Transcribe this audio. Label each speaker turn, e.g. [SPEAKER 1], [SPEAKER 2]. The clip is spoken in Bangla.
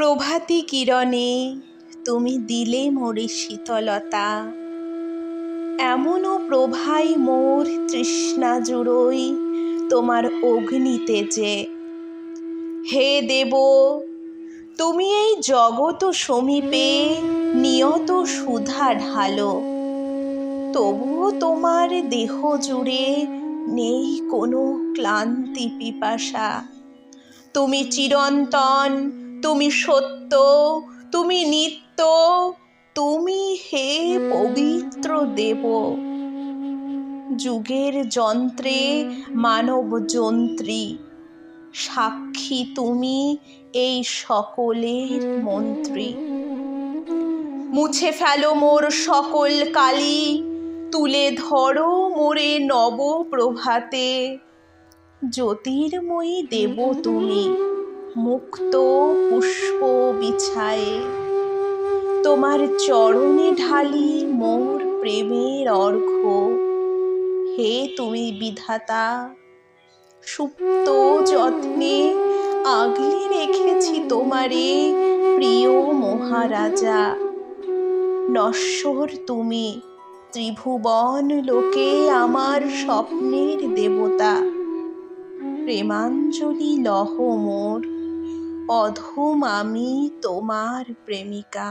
[SPEAKER 1] প্রভাতী কিরণে, তুমি দিলে মোরে শীতলতা। এমনও প্রভাই মোর তৃষ্ণা জুড়োই তোমার অগ্নিতে যে। হে দেব, তুমি এই জগত সমীপে নিয়ত সুধা ঢালো তবুও তোমার দেহ জুড়ে নেই কোনো ক্লান্তি পিপাসা। তুমি চিরন্তন তুমি সত্য, তুমি নিত্য, তুমি হে পবিত্র দেব। যুগের যন্ত্রে মানব যন্ত্রী, সাক্ষী তুমি এই সকলের মন্ত্রী। মুছে ফেলো মোর সকল কালি, তুলে ধরো মোরে নব প্রভাতে জ্যোতির্ময়ী দেব তুমি মুক্ত পুষ্প বিছায়ে। তোমার চরণে ঢালি মোর প্রেমের অর্ঘ হে তুমি বিধাতা, সুপ্ত যত্নে আগলে রেখেছি তোমারে প্রিয় মহারাজা। নশ্বর তুমি, ত্রিভুবন লোকে আমার স্বপ্নের দেবতা। প্রেমাঞ্জলি লহ মোর অধম আমি তোমার প্রেমিকা।